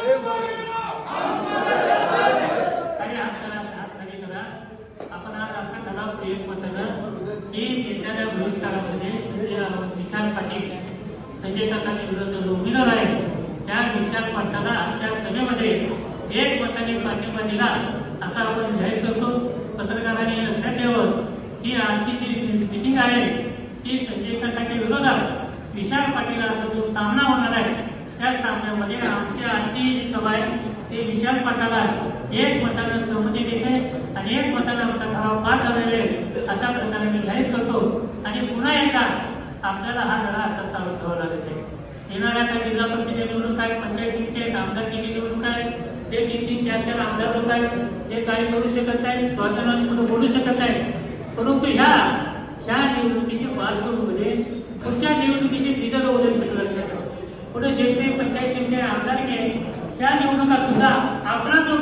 खाली आपण आज असा करा एक मतानं की येणाऱ्या बहिष्कारामध्ये संजय विशाल पाटील संजय काकाच्या विरोधात जो उमेदवार आहे त्या विशाल पाटलाला आजच्या सभेमध्ये एक मताने पाठिंबा दिला असा आपण जाहीर करतो पत्रकारांनी लक्षात ठेवत की आजची जी मिटिंग आहे ती संजय काकाच्या विरोधात विशाल पाटील असा जो सामना होता आहे आमची आजची जी सभा आहे ते विशाल पाटाला एक मतानं सहमती देते आणि एक मतानं आमचा ठराव पास झालेला आहे अशा प्रकारे मी जाहीर करतो. आणि पुन्हा एकदा आपल्याला हा लढा असा चालू ठेवावा लागत आहे. येणाऱ्या आता जिल्हा परिषदेच्या निवडणूक आहेत पंचायत समिती आहेत आमदारकीची निवडणूक आहे ते तीन तीन चार चार आमदार लोक आहेत हे काही करू शकत नाही स्वातंत्र्याने कुठं बोलू शकत नाही. परंतु ह्या ह्या निवडणुकीच्या पार्श्वभूमीमध्ये पुढच्या निवडणुकीचे निजर वगैरे सगळं लक्षात ठेवा. पुढे जे काही घे आमदारकी आहे त्या निवडणुका सुद्धा आपला जो